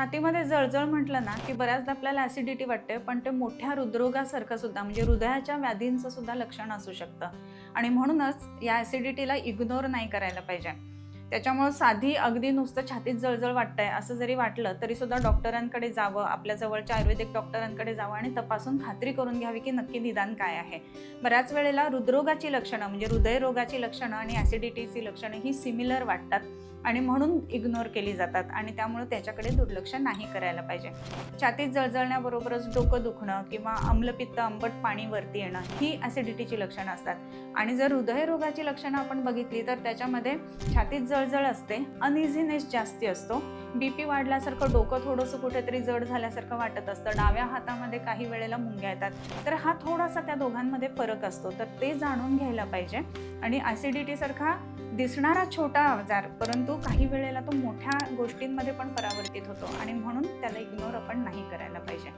छातीमध्ये जळजळ म्हटलं ना की बऱ्याचदा आपल्याला ॲसिडिटी वाटते पण ते मोठ्या हृदरोगासारखं सुद्धा म्हणजे हृदयाच्या व्याधींचं सुद्धा लक्षण असू शकतं. आणि म्हणूनच या ॲसिडिटीला इग्नोर नाही करायला पाहिजे. त्याच्यामुळं साधी अगदी नुसतं छातीत जळजळ वाटतंय असं जरी वाटलं तरी सुद्धा डॉक्टरांकडे जावं आपल्या जवळच्या आयुर्वेदिक डॉक्टरांकडे जावं आणि तपासून खात्री करून घ्यावी की नक्की निदान काय आहे. बऱ्याच वेळेला हृदरोगाची लक्षणं म्हणजे हृदयरोगाची लक्षणं आणि ॲसिडिटीची लक्षणं ही सिमिलर वाटतात. आणि म्हणून इग्नोर केली जातात आणि त्यामुळे त्याच्याकडे दुर्लक्ष नाही करायला पाहिजे. छातीत जळजळण्याबरोबरच डोकं दुखणं किंवा आम्लपित्त आंबट पाणी वरती येणं ही ॲसिडिटीची लक्षणं असतात. आणि जर हृदयरोगाची लक्षणं आपण बघितली तर त्याच्यामध्ये छातीत जळजळ असते अनइझीनेस जास्ती असतो बी पी वाढल्यासारखं डोकं थोडंसं कुठेतरी जड झाल्यासारखं वाटत असतं डाव्या हातामध्ये काही वेळेला मुंग्या येतात. तर हा थोडासा त्या दोघांमध्ये फरक असतो. तर ते जाणून घ्यायला पाहिजे. आणि ॲसिडिटीसारखा दिसणारा छोटा आजार परंतु काही वेळेला तो मोठ्या गोष्टींमध्ये पण परावर्तित होतो आणि म्हणून त्याला इग्नोर आपण नाही करायला पाहिजे.